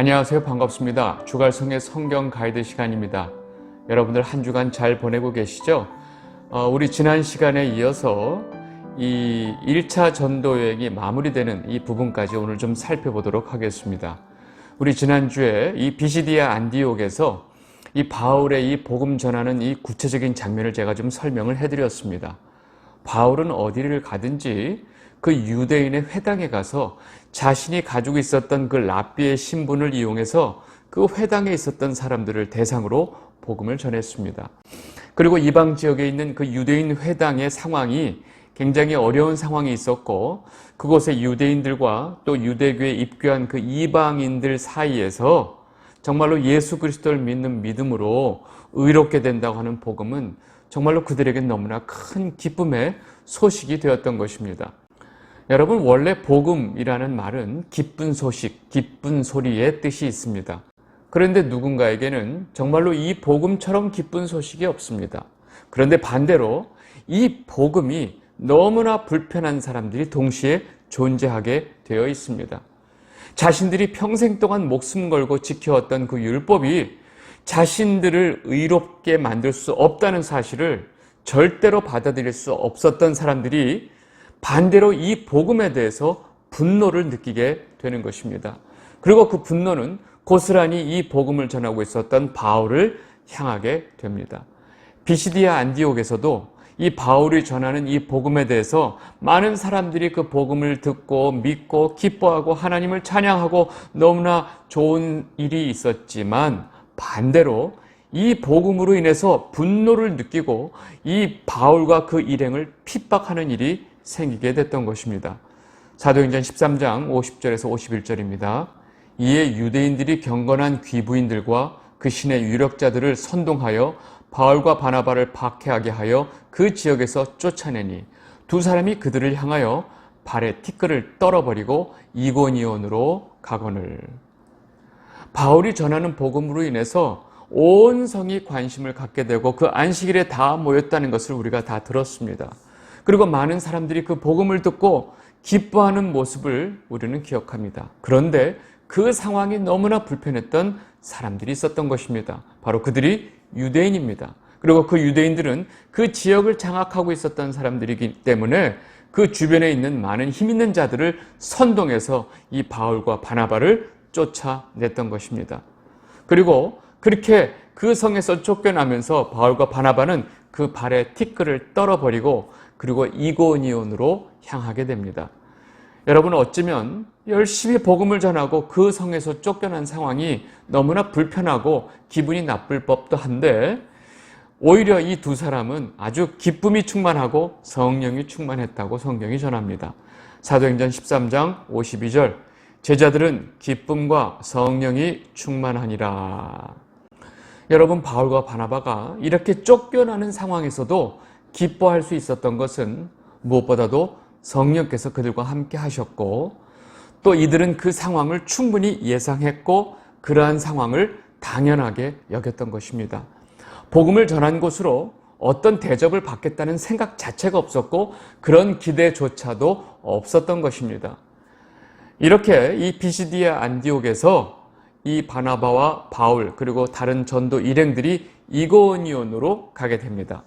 안녕하세요. 반갑습니다. 주갈성의 성경 가이드 시간입니다. 여러분들 한 주간 잘 보내고 계시죠? 어, 우리 지난 시간에 이어서 이 1차 전도 여행이 마무리되는 이 부분까지 오늘 좀 살펴보도록 하겠습니다. 우리 지난주에 이 비시디아 안디옥에서 이 바울의 이 복음 전하는 이 구체적인 장면을 제가 좀 설명을 해드렸습니다. 바울은 어디를 가든지 그 유대인의 회당에 가서 자신이 가지고 있었던 그 랍비의 신분을 이용해서 그 회당에 있었던 사람들을 대상으로 복음을 전했습니다. 그리고 이방 지역에 있는 그 유대인 회당의 상황이 굉장히 어려운 상황이 있었고 그곳에 유대인들과 또 유대교에 입교한 그 이방인들 사이에서 정말로 예수 그리스도를 믿는 믿음으로 의롭게 된다고 하는 복음은 정말로 그들에게 너무나 큰 기쁨의 소식이 되었던 것입니다. 여러분, 원래 복음이라는 말은 기쁜 소식, 기쁜 소리의 뜻이 있습니다. 그런데 누군가에게는 정말로 이 복음처럼 기쁜 소식이 없습니다. 그런데 반대로 이 복음이 너무나 불편한 사람들이 동시에 존재하게 되어 있습니다. 자신들이 평생 동안 목숨 걸고 지켜왔던 그 율법이 자신들을 의롭게 만들 수 없다는 사실을 절대로 받아들일 수 없었던 사람들이 반대로 이 복음에 대해서 분노를 느끼게 되는 것입니다. 그리고 그 분노는 고스란히 이 복음을 전하고 있었던 바울을 향하게 됩니다. 비시디아 안디옥에서도 이 바울이 전하는 이 복음에 대해서 많은 사람들이 그 복음을 듣고 믿고 기뻐하고 하나님을 찬양하고 너무나 좋은 일이 있었지만 반대로 이 복음으로 인해서 분노를 느끼고 이 바울과 그 일행을 핍박하는 일이 생기게 됐던 것입니다. 사도행전 13장 50절에서 51절입니다. 이에 유대인들이 경건한 귀부인들과 그 신의 유력자들을 선동하여 바울과 바나바를 박해하게 하여 그 지역에서 쫓아내니 두 사람이 그들을 향하여 발에 티끌을 떨어버리고 이고니온으로 가거늘. 바울이 전하는 복음으로 인해서 온 성이 관심을 갖게 되고 그 안식일에 다 모였다는 것을 우리가 다 들었습니다. 그리고 많은 사람들이 그 복음을 듣고 기뻐하는 모습을 우리는 기억합니다. 그런데 그 상황이 너무나 불편했던 사람들이 있었던 것입니다. 바로 그들이 유대인입니다. 그리고 그 유대인들은 그 지역을 장악하고 있었던 사람들이기 때문에 그 주변에 있는 많은 힘 있는 자들을 선동해서 이 바울과 바나바를 쫓아냈던 것입니다. 그리고 그렇게 그 성에서 쫓겨나면서 바울과 바나바는 그 발에 티끌을 떨어버리고 그리고 이고니온으로 향하게 됩니다. 여러분 어쩌면 열심히 복음을 전하고 그 성에서 쫓겨난 상황이 너무나 불편하고 기분이 나쁠 법도 한데 오히려 이 두 사람은 아주 기쁨이 충만하고 성령이 충만했다고 성경이 전합니다. 사도행전 13장 52절 제자들은 기쁨과 성령이 충만하니라. 여러분 바울과 바나바가 이렇게 쫓겨나는 상황에서도 기뻐할 수 있었던 것은 무엇보다도 성령께서 그들과 함께 하셨고 또 이들은 그 상황을 충분히 예상했고 그러한 상황을 당연하게 여겼던 것입니다. 복음을 전한 곳으로 어떤 대접을 받겠다는 생각 자체가 없었고 그런 기대조차도 없었던 것입니다. 이렇게 이 비시디아 안디옥에서 이 바나바와 바울 그리고 다른 전도 일행들이 이고니온으로 가게 됩니다.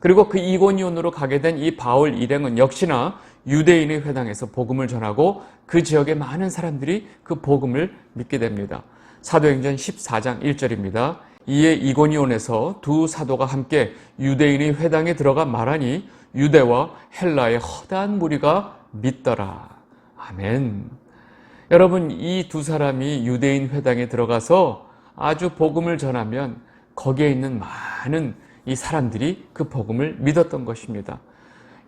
그리고 그 이고니온으로 가게 된 이 바울 일행은 역시나 유대인의 회당에서 복음을 전하고 그 지역의 많은 사람들이 그 복음을 믿게 됩니다. 사도행전 14장 1절입니다. 이에 이고니온에서 두 사도가 함께 유대인의 회당에 들어가 말하니 유대와 헬라의 허다한 무리가 믿더라. 아멘. 여러분, 이 두 사람이 유대인 회당에 들어가서 아주 복음을 전하면 거기에 있는 많은 이 사람들이 그 복음을 믿었던 것입니다.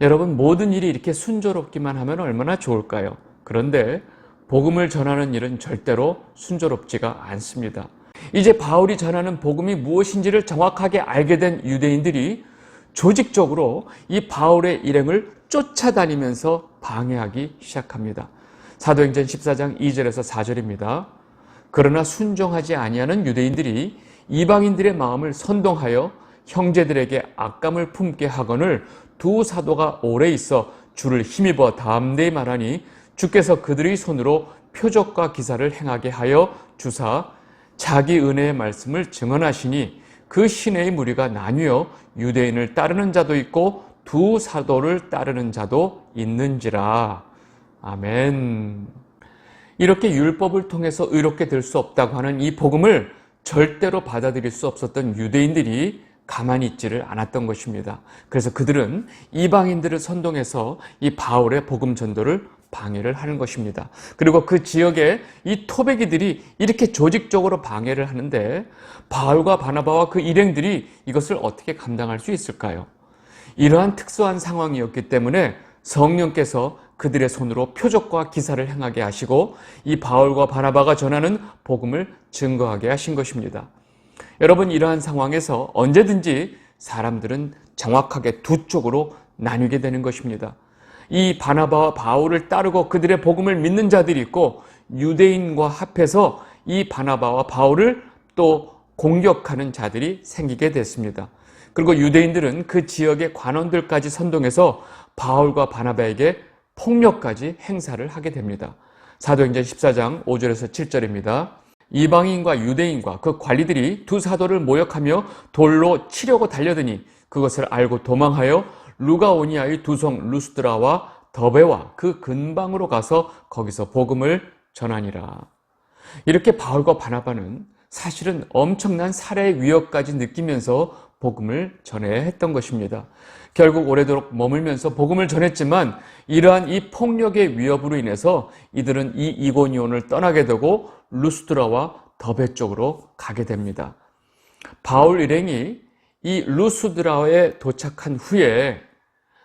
여러분, 모든 일이 이렇게 순조롭기만 하면 얼마나 좋을까요? 그런데 복음을 전하는 일은 절대로 순조롭지가 않습니다. 이제 바울이 전하는 복음이 무엇인지를 정확하게 알게 된 유대인들이 조직적으로 이 바울의 일행을 쫓아다니면서 방해하기 시작합니다. 사도행전 14장 2절에서 4절입니다. 그러나 순종하지 아니하는 유대인들이 이방인들의 마음을 선동하여 형제들에게 악감을 품게 하거늘 두 사도가 오래 있어 주를 힘입어 담대히 말하니 주께서 그들의 손으로 표적과 기사를 행하게 하여 주사 자기 은혜의 말씀을 증언하시니 그 시내의 무리가 나뉘어 유대인을 따르는 자도 있고 두 사도를 따르는 자도 있는지라. 아멘. 이렇게 율법을 통해서 의롭게 될 수 없다고 하는 이 복음을 절대로 받아들일 수 없었던 유대인들이 가만히 있지를 않았던 것입니다. 그래서 그들은 이방인들을 선동해서 이 바울의 복음 전도를 방해를 하는 것입니다. 그리고 그 지역에 이 토백이들이 이렇게 조직적으로 방해를 하는데 바울과 바나바와 그 일행들이 이것을 어떻게 감당할 수 있을까요? 이러한 특수한 상황이었기 때문에 성령께서 그들의 손으로 표적과 기사를 행하게 하시고 이 바울과 바나바가 전하는 복음을 증거하게 하신 것입니다. 여러분 이러한 상황에서 언제든지 사람들은 정확하게 두 쪽으로 나뉘게 되는 것입니다. 이 바나바와 바울을 따르고 그들의 복음을 믿는 자들이 있고 유대인과 합해서 이 바나바와 바울을 또 공격하는 자들이 생기게 됐습니다. 그리고 유대인들은 그 지역의 관원들까지 선동해서 바울과 바나바에게 폭력까지 행사를 하게 됩니다. 사도행전 14장 5절에서 7절입니다. 이방인과 유대인과 그 관리들이 두 사도를 모욕하며 돌로 치려고 달려드니 그것을 알고 도망하여 루가오니아의 두 성 루스드라와 더베와 그 근방으로 가서 거기서 복음을 전하니라. 이렇게 바울과 바나바는 사실은 엄청난 살해의 위협까지 느끼면서 복음을 전해야 했던 것입니다. 결국 오래도록 머물면서 복음을 전했지만 이러한 이 폭력의 위협으로 인해서 이들은 이 이고니온을 떠나게 되고 루스드라와 더베 쪽으로 가게 됩니다. 바울 일행이 이 루스드라에 도착한 후에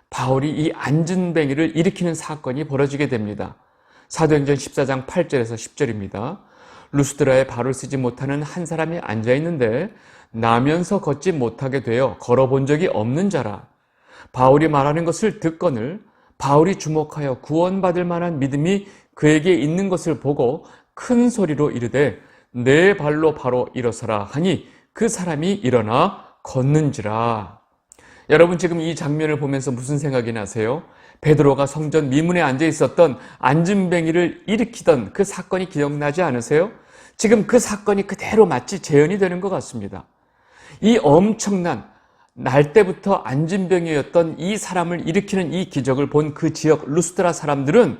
바울이 이 안진뱅이를 일으키는 사건이 벌어지게 됩니다. 사도행전 14장 8절에서 10절입니다. 루스드라에 발을 쓰지 못하는 한 사람이 앉아 있는데 나면서 걷지 못하게 되어 걸어본 적이 없는 자라. 바울이 말하는 것을 듣거늘 바울이 주목하여 구원받을 만한 믿음이 그에게 있는 것을 보고 큰 소리로 이르되 내 발로 바로 일어서라 하니 그 사람이 일어나 걷는지라. 여러분 지금 이 장면을 보면서 무슨 생각이 나세요? 베드로가 성전 미문에 앉아 있었던 안진뱅이를 일으키던 그 사건이 기억나지 않으세요? 지금 그 사건이 그대로 마치 재현이 되는 것 같습니다. 이 엄청난 날 때부터 안진병이었던 이 사람을 일으키는 이 기적을 본 그 지역 루스트라 사람들은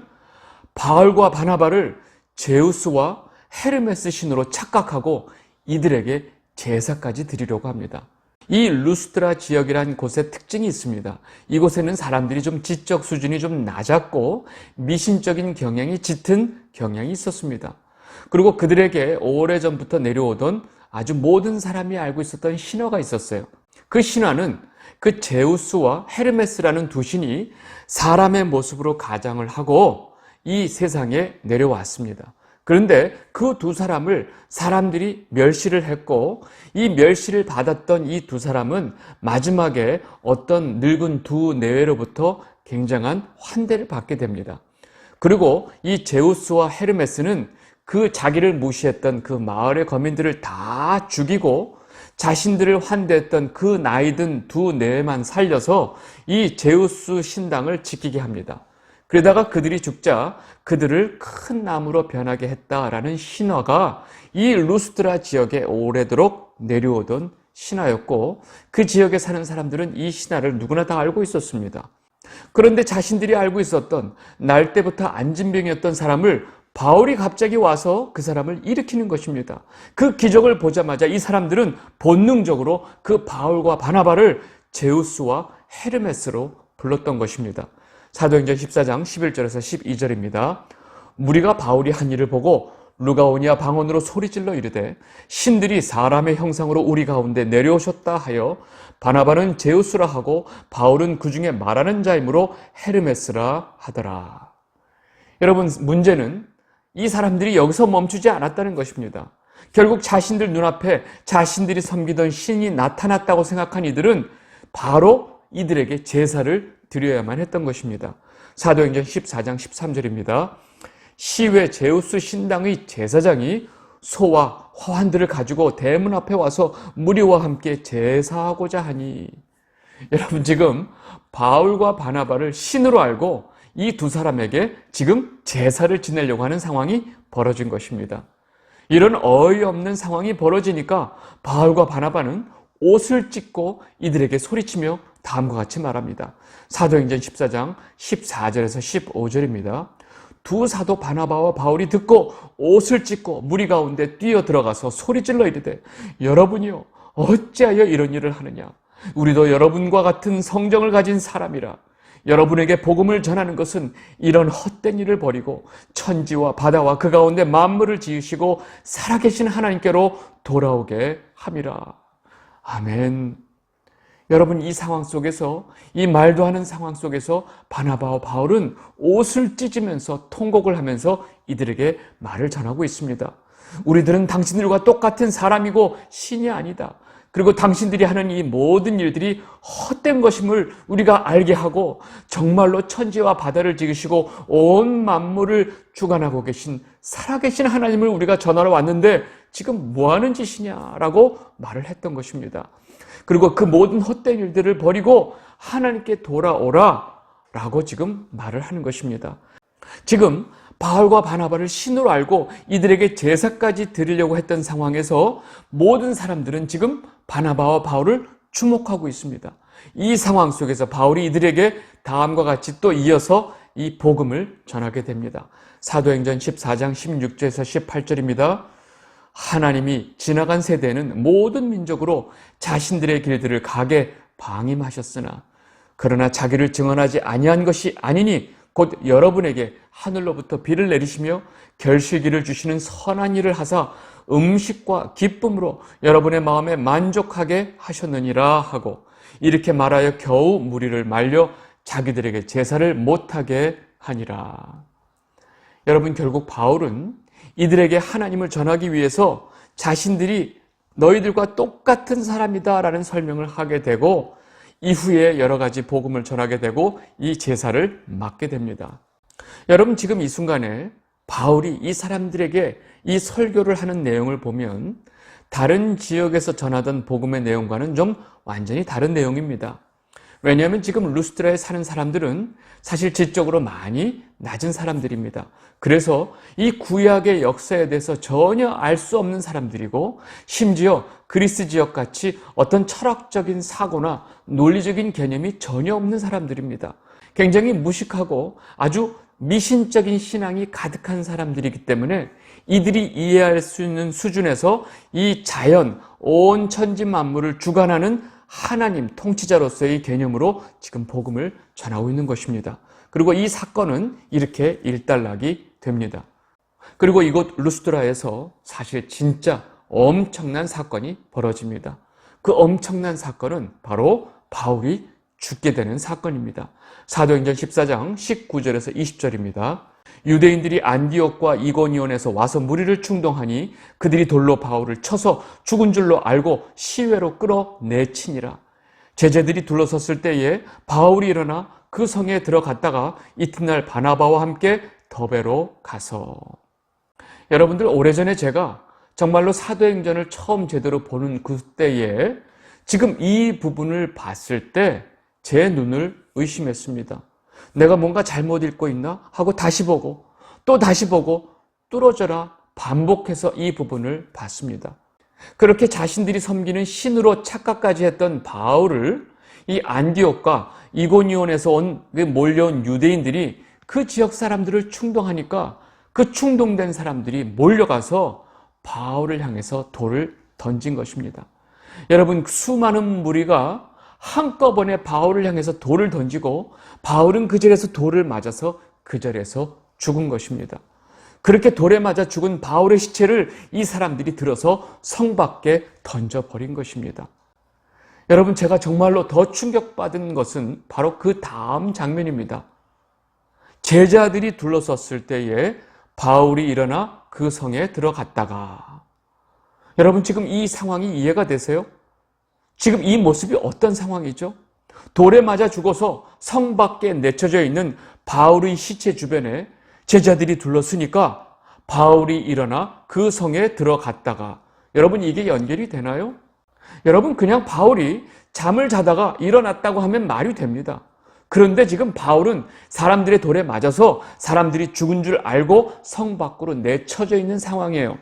바울과 바나바를 제우스와 헤르메스 신으로 착각하고 이들에게 제사까지 드리려고 합니다. 이 루스트라 지역이란 곳에 특징이 있습니다. 이곳에는 사람들이 좀 지적 수준이 좀 낮았고 미신적인 경향이 짙은 경향이 있었습니다. 그리고 그들에게 오래전부터 내려오던 아주 모든 사람이 알고 있었던 신화가 있었어요. 그 신화는 그 제우스와 헤르메스라는 두 신이 사람의 모습으로 가장을 하고 이 세상에 내려왔습니다. 그런데 그 두 사람을 사람들이 멸시를 했고 이 멸시를 받았던 이 두 사람은 마지막에 어떤 늙은 두 내외로부터 굉장한 환대를 받게 됩니다. 그리고 이 제우스와 헤르메스는 그 자기를 무시했던 그 마을의 거민들을 다 죽이고 자신들을 환대했던 그 나이든 두 내외만 살려서 이 제우스 신당을 지키게 합니다. 그러다가 그들이 죽자 그들을 큰 나무로 변하게 했다라는 신화가 이 루스트라 지역에 오래도록 내려오던 신화였고 그 지역에 사는 사람들은 이 신화를 누구나 다 알고 있었습니다. 그런데 자신들이 알고 있었던 날 때부터 안진병이었던 사람을 바울이 갑자기 와서 그 사람을 일으키는 것입니다. 그 기적을 보자마자 이 사람들은 본능적으로 그 바울과 바나바를 제우스와 헤르메스로 불렀던 것입니다. 사도행전 14장 11절에서 12절입니다. 무리가 바울이 한 일을 보고 루가오니아 방언으로 소리질러 이르되 신들이 사람의 형상으로 우리 가운데 내려오셨다 하여 바나바는 제우스라 하고 바울은 그 중에 말하는 자이므로 헤르메스라 하더라. 여러분 문제는 이 사람들이 여기서 멈추지 않았다는 것입니다. 결국 자신들 눈앞에 자신들이 섬기던 신이 나타났다고 생각한 이들은 바로 이들에게 제사를 드려야만 했던 것입니다. 사도행전 14장 13절입니다. 시외 제우스 신당의 제사장이 소와 화환들을 가지고 대문 앞에 와서 무리와 함께 제사하고자 하니 여러분 지금 바울과 바나바를 신으로 알고 이 두 사람에게 지금 제사를 지내려고 하는 상황이 벌어진 것입니다. 이런 어이없는 상황이 벌어지니까 바울과 바나바는 옷을 찢고 이들에게 소리치며 다음과 같이 말합니다. 사도행전 14장 14절에서 15절입니다. 두 사도 바나바와 바울이 듣고 옷을 찢고 무리 가운데 뛰어 들어가서 소리질러 이르되 여러분이요 어찌하여 이런 일을 하느냐 우리도 여러분과 같은 성정을 가진 사람이라 여러분에게 복음을 전하는 것은 이런 헛된 일을 버리고 천지와 바다와 그 가운데 만물을 지으시고 살아계신 하나님께로 돌아오게 함이라. 아멘. 여러분 이 상황 속에서 이 말도 하는 상황 속에서 바나바와 바울은 옷을 찢으면서 통곡을 하면서 이들에게 말을 전하고 있습니다. 우리들은 당신들과 똑같은 사람이고 신이 아니다. 그리고 당신들이 하는 이 모든 일들이 헛된 것임을 우리가 알게 하고 정말로 천지와 바다를 지으시고 온 만물을 주관하고 계신 살아계신 하나님을 우리가 전하러 왔는데 지금 뭐 하는 짓이냐라고 말을 했던 것입니다. 그리고 그 모든 헛된 일들을 버리고 하나님께 돌아오라 라고 지금 말을 하는 것입니다. 지금 바울과 바나바를 신으로 알고 이들에게 제사까지 드리려고 했던 상황에서 모든 사람들은 지금 바나바와 바울을 주목하고 있습니다. 이 상황 속에서 바울이 이들에게 다음과 같이 또 이어서 이 복음을 전하게 됩니다. 사도행전 14장 16절에서 18절입니다. 하나님이 지나간 세대는 모든 민족으로 자신들의 길들을 가게 방임하셨으나 그러나 자기를 증언하지 아니한 것이 아니니 곧 여러분에게 하늘로부터 비를 내리시며 결실기를 주시는 선한 일을 하사 음식과 기쁨으로 여러분의 마음에 만족하게 하셨느니라 하고 이렇게 말하여 겨우 무리를 말려 자기들에게 제사를 못하게 하니라. 여러분 결국 바울은 이들에게 하나님을 전하기 위해서 자신들이 너희들과 똑같은 사람이다라는 설명을 하게 되고 이후에 여러 가지 복음을 전하게 되고 이 제사를 맡게 됩니다. 여러분 지금 이 순간에 바울이 이 사람들에게 이 설교를 하는 내용을 보면 다른 지역에서 전하던 복음의 내용과는 좀 완전히 다른 내용입니다. 왜냐하면 지금 루스트라에 사는 사람들은 사실 지적으로 많이 낮은 사람들입니다. 그래서 이 구약의 역사에 대해서 전혀 알 수 없는 사람들이고 심지어 그리스 지역 같이 어떤 철학적인 사고나 논리적인 개념이 전혀 없는 사람들입니다. 굉장히 무식하고 아주 미신적인 신앙이 가득한 사람들이기 때문에 이들이 이해할 수 있는 수준에서 이 자연, 온 천지 만물을 주관하는 하나님 통치자로서의 개념으로 지금 복음을 전하고 있는 것입니다. 그리고 이 사건은 이렇게 일단락이 됩니다. 그리고 이곳 루스드라에서 사실 진짜 엄청난 사건이 벌어집니다. 그 엄청난 사건은 바로 바울이 죽게 되는 사건입니다. 사도행전 14장 19절에서 20절입니다. 유대인들이 안디옥과 이고니온에서 와서 무리를 충동하니 그들이 돌로 바울을 쳐서 죽은 줄로 알고 시외로 끌어내치니라. 제자들이 둘러섰을 때에 바울이 일어나 그 성에 들어갔다가 이튿날 바나바와 함께 더베로 가서 여러분들 오래전에 제가 정말로 사도행전을 처음 제대로 보는 그때에 지금 이 부분을 봤을 때 제 눈을 의심했습니다. 내가 뭔가 잘못 읽고 있나 하고 다시 보고 또 다시 보고 뚫어져라 반복해서 이 부분을 봤습니다. 그렇게 자신들이 섬기는 신으로 착각까지 했던 바울을 이 안디옥과 이고니온에서 온그 몰려온 유대인들이 그 지역 사람들을 충동하니까 그 충동된 사람들이 몰려가서 바울을 향해서 돌을 던진 것입니다. 여러분 수많은 무리가 한꺼번에 바울을 향해서 돌을 던지고 바울은 그 자리에서 돌을 맞아서 그 자리에서 죽은 것입니다. 그렇게 돌에 맞아 죽은 바울의 시체를 이 사람들이 들어서 성 밖에 던져버린 것입니다. 여러분, 제가 정말로 더 충격받은 것은 바로 그 다음 장면입니다. 제자들이 둘러섰을 때에 바울이 일어나 그 성에 들어갔다가 여러분, 지금 이 상황이 이해가 되세요? 지금 이 모습이 어떤 상황이죠? 돌에 맞아 죽어서 성 밖에 내쳐져 있는 바울의 시체 주변에 제자들이 둘러쓰니까 바울이 일어나 그 성에 들어갔다가 여러분 이게 연결이 되나요? 여러분 그냥 바울이 잠을 자다가 일어났다고 하면 말이 됩니다. 그런데 지금 바울은 사람들의 돌에 맞아서 사람들이 죽은 줄 알고 성 밖으로 내쳐져 있는 상황이에요.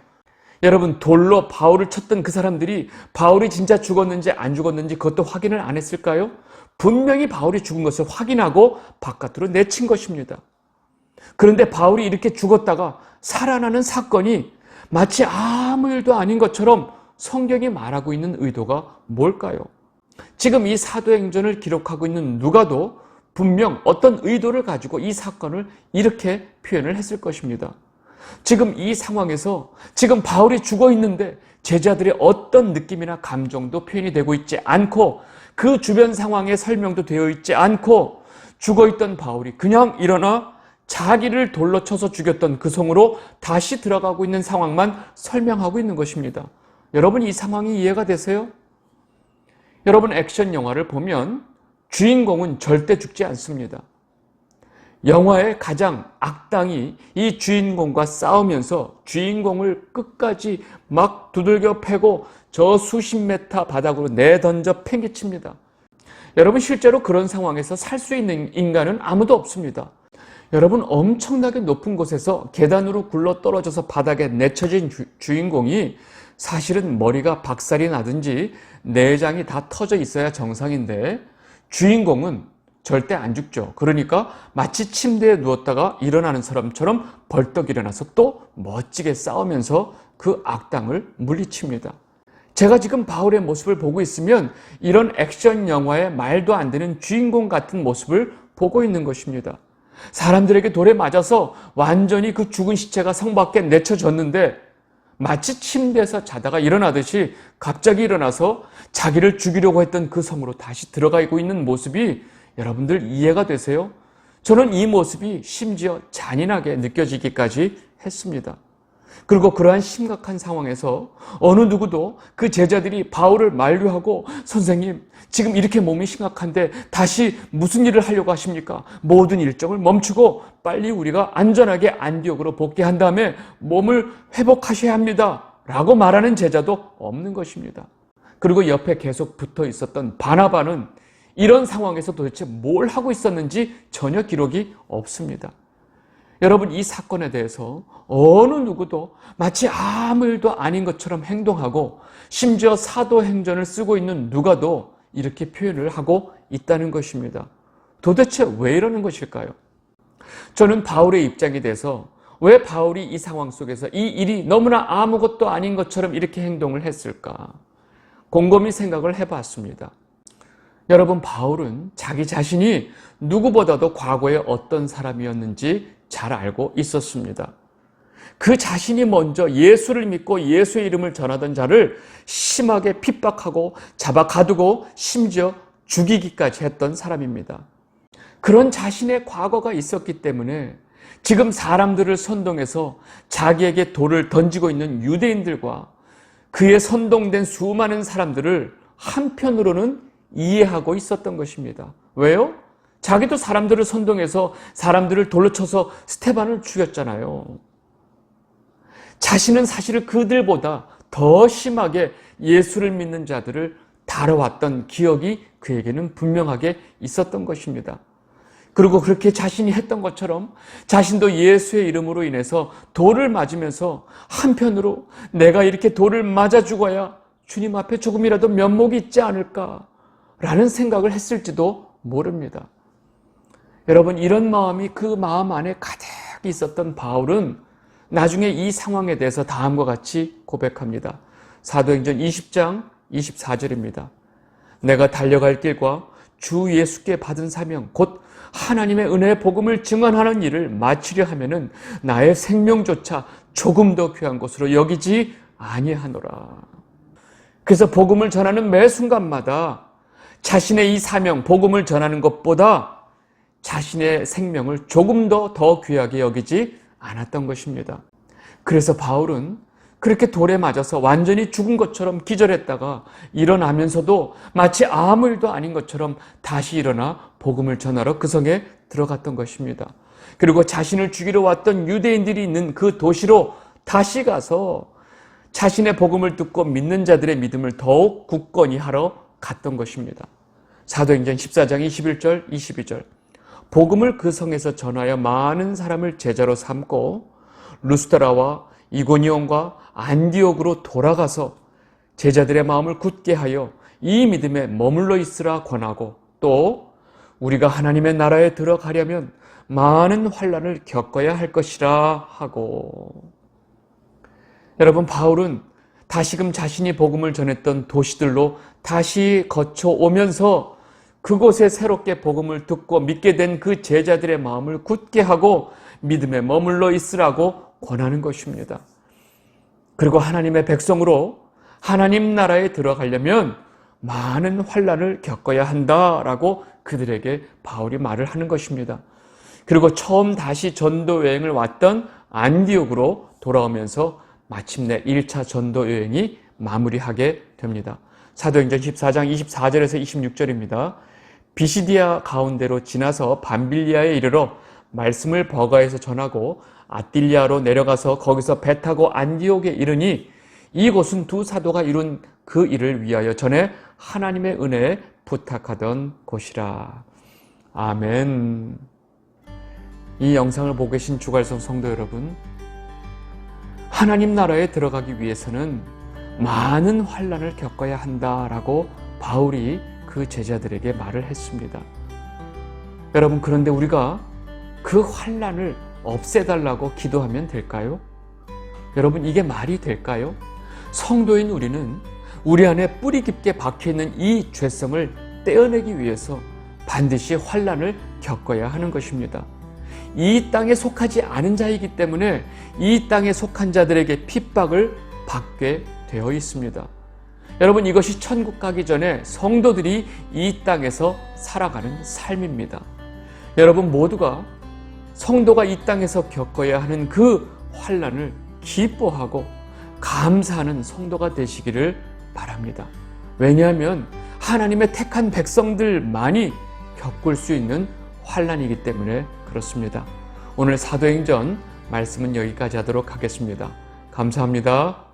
여러분, 돌로 바울을 쳤던 그 사람들이 바울이 진짜 죽었는지 안 죽었는지 그것도 확인을 안 했을까요? 분명히 바울이 죽은 것을 확인하고 바깥으로 내친 것입니다. 그런데 바울이 이렇게 죽었다가 살아나는 사건이 마치 아무 일도 아닌 것처럼 성경이 말하고 있는 의도가 뭘까요? 지금 이 사도행전을 기록하고 있는 누가도 분명 어떤 의도를 가지고 이 사건을 이렇게 표현을 했을 것입니다. 지금 이 상황에서 지금 바울이 죽어 있는데 제자들의 어떤 느낌이나 감정도 표현이 되고 있지 않고 그 주변 상황의 설명도 되어 있지 않고 죽어 있던 바울이 그냥 일어나 자기를 돌로 쳐서 죽였던 그 성으로 다시 들어가고 있는 상황만 설명하고 있는 것입니다. 여러분 이 상황이 이해가 되세요? 여러분 액션 영화를 보면 주인공은 절대 죽지 않습니다. 영화의 가장 악당이 이 주인공과 싸우면서 주인공을 끝까지 막 두들겨 패고 저 수십 메타 바닥으로 내던져 팽개칩니다. 여러분 실제로 그런 상황에서 살 수 있는 인간은 아무도 없습니다. 여러분 엄청나게 높은 곳에서 계단으로 굴러 떨어져서 바닥에 내쳐진 주, 주인공이 사실은 머리가 박살이 나든지 내장이 다 터져 있어야 정상인데 주인공은 절대 안 죽죠. 그러니까 마치 침대에 누웠다가 일어나는 사람처럼 벌떡 일어나서 또 멋지게 싸우면서 그 악당을 물리칩니다. 제가 지금 바울의 모습을 보고 있으면 이런 액션 영화의 말도 안 되는 주인공 같은 모습을 보고 있는 것입니다. 사람들에게 돌에 맞아서 완전히 그 죽은 시체가 성 밖에 내쳐졌는데 마치 침대에서 자다가 일어나듯이 갑자기 일어나서 자기를 죽이려고 했던 그 성으로 다시 들어가고 있는 모습이 여러분들 이해가 되세요? 저는 이 모습이 심지어 잔인하게 느껴지기까지 했습니다. 그리고 그러한 심각한 상황에서 어느 누구도 그 제자들이 바울을 만류하고 선생님 지금 이렇게 몸이 심각한데 다시 무슨 일을 하려고 하십니까? 모든 일정을 멈추고 빨리 우리가 안전하게 안디옥으로 복귀한 다음에 몸을 회복하셔야 합니다. 라고 말하는 제자도 없는 것입니다. 그리고 옆에 계속 붙어 있었던 바나바는 이런 상황에서 도대체 뭘 하고 있었는지 전혀 기록이 없습니다. 여러분 이 사건에 대해서 어느 누구도 마치 아무 일도 아닌 것처럼 행동하고 심지어 사도행전을 쓰고 있는 누가도 이렇게 표현을 하고 있다는 것입니다. 도대체 왜 이러는 것일까요? 저는 바울의 입장이 돼서 왜 바울이 이 상황 속에서 이 일이 너무나 아무것도 아닌 것처럼 이렇게 행동을 했을까? 곰곰이 생각을 해봤습니다. 여러분, 바울은 자기 자신이 누구보다도 과거에 어떤 사람이었는지 잘 알고 있었습니다. 그 자신이 먼저 예수를 믿고 예수의 이름을 전하던 자를 심하게 핍박하고 잡아 가두고 심지어 죽이기까지 했던 사람입니다. 그런 자신의 과거가 있었기 때문에 지금 사람들을 선동해서 자기에게 돌을 던지고 있는 유대인들과 그의 선동된 수많은 사람들을 한편으로는 이해하고 있었던 것입니다. 왜요? 자기도 사람들을 선동해서 사람들을 돌로 쳐서 스테반을 죽였잖아요. 자신은 사실 그들보다 더 심하게 예수를 믿는 자들을 다뤄왔던 기억이 그에게는 분명하게 있었던 것입니다. 그리고 그렇게 자신이 했던 것처럼 자신도 예수의 이름으로 인해서 돌을 맞으면서 한편으로 내가 이렇게 돌을 맞아 죽어야 주님 앞에 조금이라도 면목이 있지 않을까 라는 생각을 했을지도 모릅니다. 여러분, 이런 마음이 그 마음 안에 가득 있었던 바울은 나중에 이 상황에 대해서 다음과 같이 고백합니다. 사도행전 20장 24절입니다. 내가 달려갈 길과 주 예수께 받은 사명, 곧 하나님의 은혜의 복음을 증언하는 일을 마치려 하면은 나의 생명조차 조금 더 귀한 것으로 여기지 아니하노라. 그래서 복음을 전하는 매 순간마다 자신의 이 사명, 복음을 전하는 것보다 자신의 생명을 조금 더 더 귀하게 여기지 않았던 것입니다. 그래서 바울은 그렇게 돌에 맞아서 완전히 죽은 것처럼 기절했다가 일어나면서도 마치 아무 일도 아닌 것처럼 다시 일어나 복음을 전하러 그 성에 들어갔던 것입니다. 그리고 자신을 죽이러 왔던 유대인들이 있는 그 도시로 다시 가서 자신의 복음을 듣고 믿는 자들의 믿음을 더욱 굳건히 하러 갔던 것입니다. 사도행전 14장 21절, 22절. 복음을 그 성에서 전하여 많은 사람을 제자로 삼고 루스드라와 이고니온과 안디옥으로 돌아가서 제자들의 마음을 굳게 하여 이 믿음에 머물러 있으라 권하고 또 우리가 하나님의 나라에 들어가려면 많은 환란을 겪어야 할 것이라 하고 여러분 바울은 다시금 자신이 복음을 전했던 도시들로 다시 거쳐 오면서 그곳에 새롭게 복음을 듣고 믿게 된 그 제자들의 마음을 굳게 하고 믿음에 머물러 있으라고 권하는 것입니다. 그리고 하나님의 백성으로 하나님 나라에 들어가려면 많은 환란을 겪어야 한다라고 그들에게 바울이 말을 하는 것입니다. 그리고 처음 다시 전도 여행을 왔던 안디옥으로 돌아오면서 마침내 1차 전도 여행이 마무리하게 됩니다. 사도행전 14장 24절에서 26절입니다. 비시디아 가운데로 지나서 밤빌리아에 이르러 말씀을 버가에서 전하고 아딜리아로 내려가서 거기서 배 타고 안디옥에 이르니 이곳은 두 사도가 이룬 그 일을 위하여 전에 하나님의 은혜에 부탁하던 곳이라. 아멘. 이 영상을 보고 계신 주갈성 성도 여러분, 하나님 나라에 들어가기 위해서는 많은 환란을 겪어야 한다라고 바울이 그 제자들에게 말을 했습니다. 여러분 그런데 우리가 그 환란을 없애달라고 기도하면 될까요? 여러분 이게 말이 될까요? 성도인 우리는 우리 안에 뿌리 깊게 박혀 있는 이 죄성을 떼어내기 위해서 반드시 환란을 겪어야 하는 것입니다. 이 땅에 속하지 않은 자이기 때문에 이 땅에 속한 자들에게 핍박을 받게 되어 있습니다. 여러분 이것이 천국 가기 전에 성도들이 이 땅에서 살아가는 삶입니다. 여러분 모두가 성도가 이 땅에서 겪어야 하는 그 환란을 기뻐하고 감사하는 성도가 되시기를 바랍니다. 왜냐하면 하나님의 택한 백성들만이 겪을 수 있는 환란이기 때문에 그렇습니다. 오늘 사도행전 말씀은 여기까지 하도록 하겠습니다. 감사합니다.